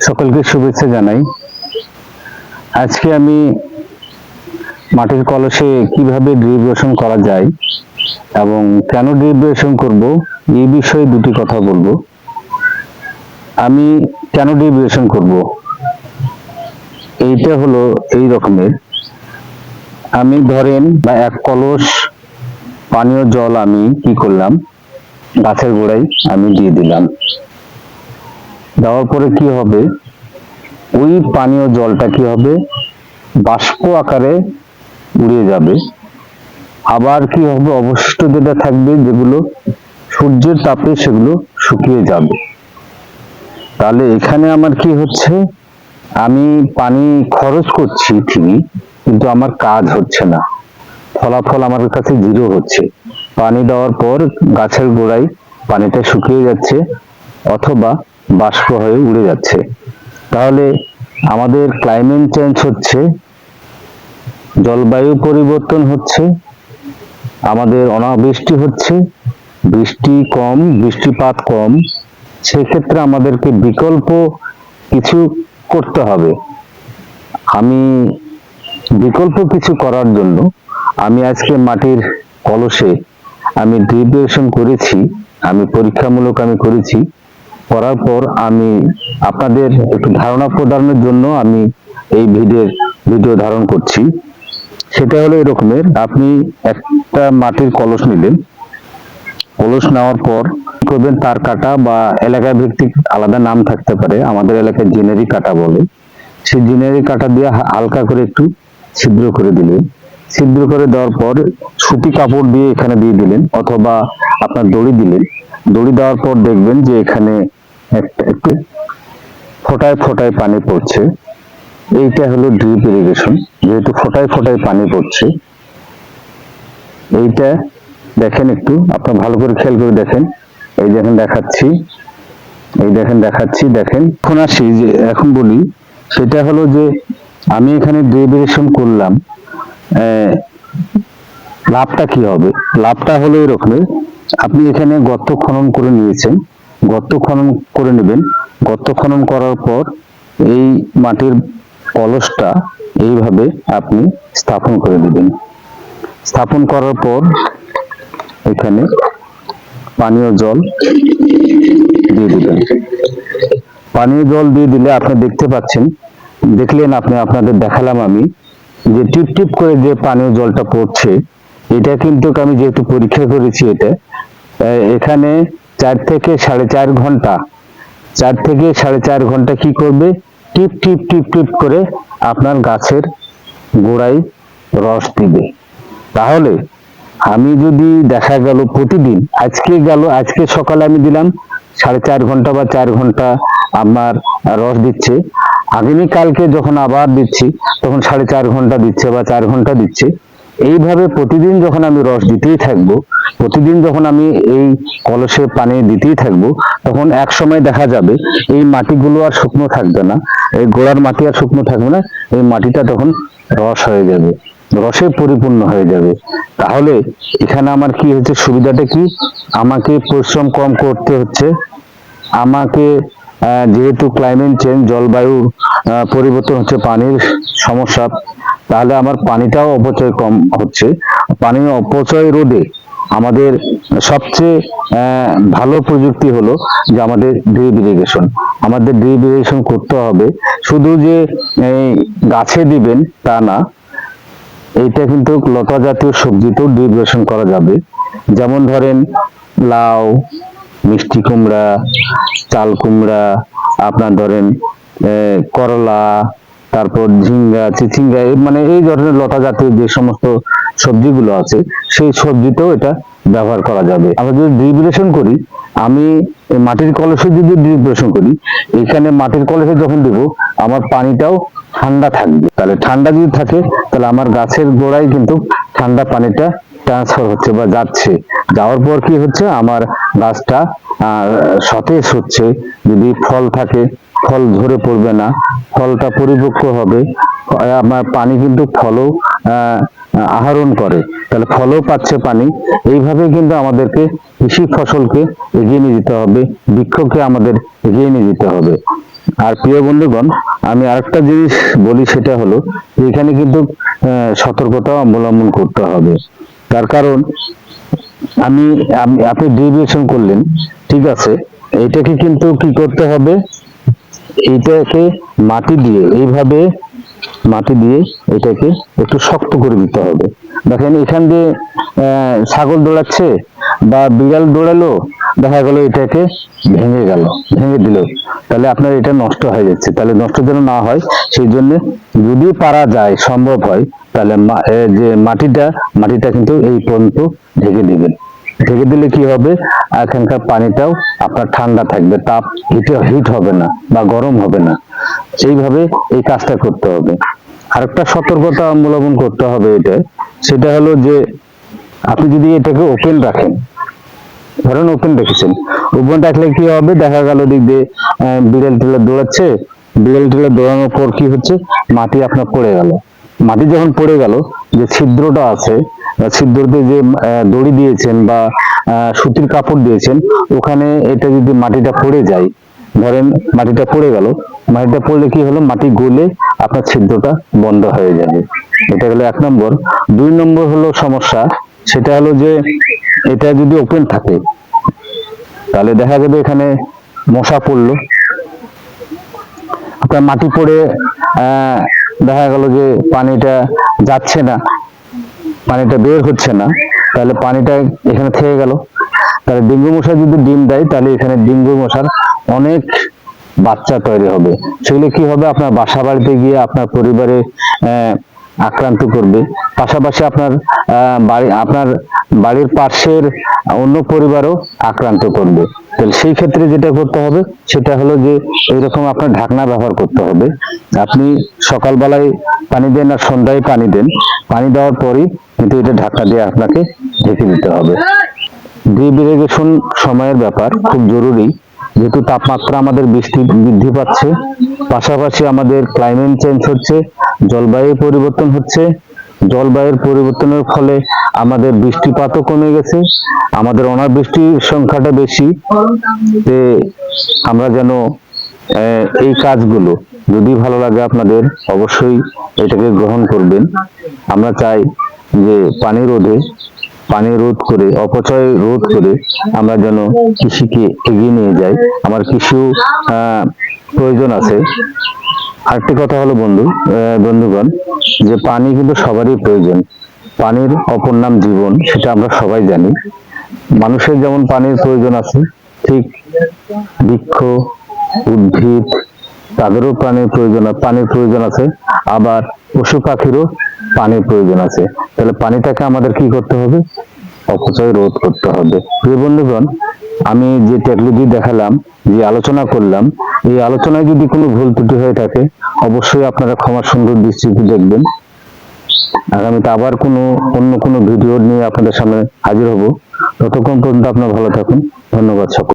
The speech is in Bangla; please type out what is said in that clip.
সকলকে শুভেচ্ছা জানাই। আজকে আমি মাটির কলসে কীভাবে ড্রিভেশন করা যায় এবং কেন ড্রিভেশন করব, এই বিষয়ে দুটি কথা বলব। আমি কেন ড্রিভেশন করব? এইটা হলো এই রকমের। আমি ধরেন বা এক কলস পানীয় জল আমি কি করলাম? গাছের গোড়ায় আমি দিয়ে দিলাম। দেওয়ার পরে কি হবে? ওই পানীয় জলটা কি হবে? বাষ্প আকারে উড়িয়ে যাবে। আবার কি হবে? অবশিষ্ট যেটা থাকবে, যেগুলো সূর্যের তাপে সেগুলো শুকিয়ে যাবে। তাহলে এখানে আমার কি হচ্ছে? আমি পানি খরচ করছি ঠিকই, কিন্তু আমার কাজ হচ্ছে না। ফলাফল আমার কাছে জিরো হচ্ছে। পানি দেওয়ার পর গাছের গোড়ায় পানিটা শুকিয়ে যাচ্ছে, অথবা বাষ্প হয়ে উড়ে যাচ্ছে। তাহলে আমাদের ক্লাইমেট চেঞ্জ হচ্ছে, জলবায়ু পরিবর্তন হচ্ছে, আমাদের অনাবৃষ্টি হচ্ছে, বৃষ্টি কম, বৃষ্টিপাত কম, সেক্ষেত্রে আমাদেরকে বিকল্প কিছু করতে হবে। আমি বিকল্প কিছু করার জন্য আমি আজকে মাটির কলসে আমি ড্রিপেশন করেছি, আমি পরীক্ষামূলক আমি করেছি। করার পর আমি আপনাদের একটু ধারণা প্রদানের জন্য আমি এই ভিডিও ভিডিও ধারণ করছি। সেটা হলো এরকমের, আপনি একটা মাটির কলস নিলেন। কলস নেওয়ার পর করবেন তার কাটা বা এলাকা ভিত্তিক আলাদা নাম থাকতে পারে, আমাদের এলাকায় জেনারি কাটা বলে। সেই জেনারি কাটা দিয়ে হালকা করে একটু ছিদ্র করে দিলেন। ছিদ্র করে দেওয়ার পর সুতি কাপড় দিয়ে এখানে দিয়ে দিলেন অথবা আপনার দড়ি দিলেন। দড়ি দেওয়ার পর দেখবেন যে এখানে একটা ফোটায় ফোটায় পানি পড়ছে। এইটা হলো ড্রিপ ইরিগেশন যেহেতু ফোটায় ফোটায় পানি পড়ছে, এইটা দেখেন একটু, আপনার ভালো করে খেয়াল করে দেখেন। এই দেখেন দেখাচ্ছি, এই দেখেন দেখাচ্ছি, দেখেন। এখন আসি যে, এখন বলি, সেটা হলো যে, আমি এখানে ড্রিভেশন করলাম লাভটা কি হবে? লাভটা হলো এরকমের আপনি এখানে গর্ত খনন করে নিয়েছেন। গর্ত খনন করে নেবেন। গর্ত খনন করার পর এই মাটির কলসটা এইভাবে আপনি স্থাপন করে দিবেন স্থাপন করার পর এখানে পানীয় জল দিয়ে দিবেন। পানীয় জল দিয়ে দিলে আপনি দেখতে পাচ্ছেন, দেখলেন আপনি, আপনাদের দেখালাম আমি যে টিপ টিপ করে যে পানীয় জলটা পড়ছে, এটা কিন্তু আমি যেহেতু পরীক্ষা করেছি এটা এখানে চার থেকে সাড়ে চার ঘণ্টা। চার থেকে সাড়ে চার ঘণ্টা কি করবে? টিপ টিপ টিপ টিপ করে আপনার গাছের গোড়ায় রস দিবে। তাহলে আমি যদি দেখা গেল প্রতিদিন, আজকে গেল, আজকে সকালে আমি দিলাম সাড়ে চার ঘণ্টা বা চার ঘণ্টা আমার রস দিচ্ছে। আগামী কালকে যখন আবার দিচ্ছি, তখন সাড়ে চার ঘণ্টা দিচ্ছে বা চার ঘণ্টা দিচ্ছে। এইভাবে প্রতিদিন যখন আমি রস দিতেই থাকব, প্রতিদিন যখন আমি এই কলসে পানি দিতেই থাকব, তখন এক সময় দেখা যাবে এই মাটিগুলো আর শুকনো থাকবে না। এই গোড়ার মাটি আর শুকনো থাকবে না, এই মাটিটা তখন রস হয়ে যাবে, রসে পরিপূর্ণ হয়ে যাবে। তাহলে এখানে আমার কি হচ্ছে সুবিধাটা কি? আমাকে পরিশ্রম কম করতে হচ্ছে। আমাকে যেহেতু ক্লাইমেট চেঞ্জ জলবায়ু পরিবর্তন হচ্ছে পানির সমস্যা তাহলে আমার পানিটাও অপচয় কম হচ্ছে। পানির অপচয় রোধে আমাদের সবচেয়ে ভালো প্রযুক্তি হলো যে আমাদের ড্রিপ ইরিগেশন আমাদের ড্রিপ ইরিগেশন করতে হবে। শুধু যে গাছে দিবেন তা না, এইটা কিন্তু লতা জাতীয় সবজিতেও ড্রিভেশন করা যাবে। যেমন ধরেন লাউ, মিষ্টি কুমড়া, চাল কুমড়া, আপনার ধরেন করলা তারপর ঝিঙ্গা চিচিঙ্গা মানে এই ধরনের লতা জাতীয় যে সমস্ত সবজিগুলো আছে, সেই সবজিতেও এটা ব্যবহার করা যাবে। আমরা যদি ড্রিভেশন করি, আমি মাটির কলসে যদি ড্রিভেশন করি, এখানে মাটির কলসে যখন দেব, আমার পানিটাও ঠান্ডা থাকবে। তাহলে ঠান্ডা যদি থাকে, তাহলে আমার গাছের গোড়ায় কিন্তু ঠান্ডা পানিটা ট্রান্সফার হচ্ছে বা যাচ্ছে। যাওয়ার পর কি হচ্ছে? আমার গাছটা সতেজ হচ্ছে, যদি ফল থাকে ফল ঝরে পড়বে না ফলটা পরিপক্ক হবে। আমার পানি কিন্তু ফলও আহ, আহরণ করে। তাহলে ফলও পাচ্ছে পানি। এইভাবে কিন্তু আমাদেরকে কৃষি ফসলকে এগিয়ে নিয়ে যেতে হবে বৃক্ষকে আমাদের এগিয়ে নিয়ে যেতে হবে। আর প্রিয় বন্ধুগণ আমি আরেকটা জিনিস বলি সেটা হলো এখানে কিন্তু সতর্কতা অবলম্বন করতে হবে। তার কারণ আমি- আপনি ডেভিয়েশন করলেন ঠিক আছে? এটাকে কিন্তু কি করতে হবে? এইটাকে মাটি দিয়ে, এইভাবে মাটি দিয়ে এটাকে একটু শক্ত করে দিতে হবে। দেখেন এখান দিয়ে ছাগল দৌড়াচ্ছে বা বিড়াল দৌড়ালো, দেখা গেল এটাকে ভেঙে গেল, ভেঙে দিল। তাহলে আপনার এটা নষ্ট হয়ে যাচ্ছে। তাহলে নষ্ট যেন না হয়, সেই জন্য যদি পারা যায়, সম্ভব হয়, তাহলে যে মাটিটা মাটিটা কিন্তু এই পর্যন্ত ঢেকে দিবেন। ঢেকে দিলে কি হবে? এখানকার পানিটাও আপনার ঠান্ডা থাকবে, তাপ হিটে হিট হবে না বা গরম হবে না। এইভাবে এই কাজটা করতে হবে। আরেকটা সতর্কতা অবলম্বন করতে হবে এটা। সেটা হলো যে, আপনি যদি এটাকে ওপেন রাখেন, ধরেন ওপেন রেখেছেন ওপেন রাখলে কি হবে? দেখা গেল দিক দিয়ে বিড়াল টিড়াল দৌড়াচ্ছে। বিড়াল টিড়াল দৌড়ানোর পর কি হচ্ছে? মাটি আপনার পড়ে গেল। মাটি যখন পড়ে গেল, যে ছিদ্রটা আছে ছিদ্রতে যে দড়ি দিয়েছেন বা সুতির কাপড় দিয়েছেন, ওখানে এটা যদি মাটিটা পড়ে যায়, ধরেন মাটিটা পড়ে গেল, মাটিটা পড়লে কি হলো? মাটি গলে আপনার ছিদ্রটা বন্ধ হয়ে যাবে। এটা হলো এক নম্বর। দুই নম্বর হলো সমস্যা, সেটা হলো যে, এটা যদি ওপেন থাকে, তাহলে দেখা যাবে এখানে মশা পড়ল। আপনার মাটি পড়ে দেখা গেল যে পানিটা যাচ্ছে না। পানিটা বের হচ্ছে না, তাহলে পানিটা এখানে থেকে গেল। তাহলে ডেঙ্গু মশা যদি ডিম দেয়, তাহলে এখানে ডেঙ্গু মশার অনেক বাচ্চা তৈরি হবে। সেগুলো কি হবে? আপনার বাসা বাড়িতে গিয়ে আপনার পরিবারে আক্রান্ত করবে। পাশাপাশি আপনার বাড়ি, আপনার বাড়ির পাশের অন্য পরিবারও আক্রান্ত করবে। তাহলে সেই ক্ষেত্রে যেটা করতে হবে, সেটা হলো যে এইরকম আপনার ঢাকনা ব্যবহার করতে হবে। আপনি সকালবেলায় পানি দেন আর সন্ধ্যায় পানি দেন। পানি দেওয়ার পরই কিন্তু এটা ঢাকা দিয়ে আপনাকে ঢেকে দিতে হবে। ড্রিপ ইরিগেশন সময়ের ব্যাপার খুব জরুরি। যেহেতু তাপমাত্রা আমাদের বৃষ্টি বৃদ্ধি পাচ্ছে, পাশাপাশি আমাদের ক্লাইমেট চেঞ্জ হচ্ছে জলবায়ু পরিবর্তন হচ্ছে। জলবায়ুর পরিবর্তনের ফলে আমাদের বৃষ্টিপাতও কমে গেছে। আমাদের অনাবৃষ্টির সংখ্যাটা বেশি। যে আমরা যেন এই কাজগুলো যদি ভালো লাগে আপনাদের, অবশ্যই এটাকে গ্রহণ করবেন। আমরা চাই যে পানি রোধে, পানি রোধ করে, অপচয় রোধ করে আমরা যেন কৃষিকে এগিয়ে নিয়ে যাই। আমার কিছু প্রয়োজন আছে। আরেকটি কথা হলো বন্ধু বন্ধুগণ, যে পানি কিন্তু সবারই প্রয়োজন। পানির অপর নাম জীবন, সেটা আমরা সবাই জানি। মানুষের যেমন পানির প্রয়োজন আছে, ঠিক বৃক্ষ, উদ্ভিদ, তাদেরও পানির প্রয়োজন পানির প্রয়োজন আছে। আবার পশু পাখিরও পানির প্রয়োজন আছে। তাহলে পানিটাকে আমাদের কি করতে হবে? অপচয় রোধ করতে হবে। প্রিয় বন্ধুগণ, আমি যে টেকনোলজি দেখালাম, যে আলোচনা করলাম, এই আলোচনায় যদি কোনো ভুল ত্রুটি হয়ে থাকে, অবশ্যই আপনারা ক্ষমা সুন্দর দৃষ্টিতে দেখবেন। আগামীতে আবার কোনো, অন্য কোনো ভিডিও নিয়ে আপনাদের সামনে হাজির হব। ততক্ষণ পর্যন্ত আপনারা ভালো থাকুন। ধন্যবাদ সকল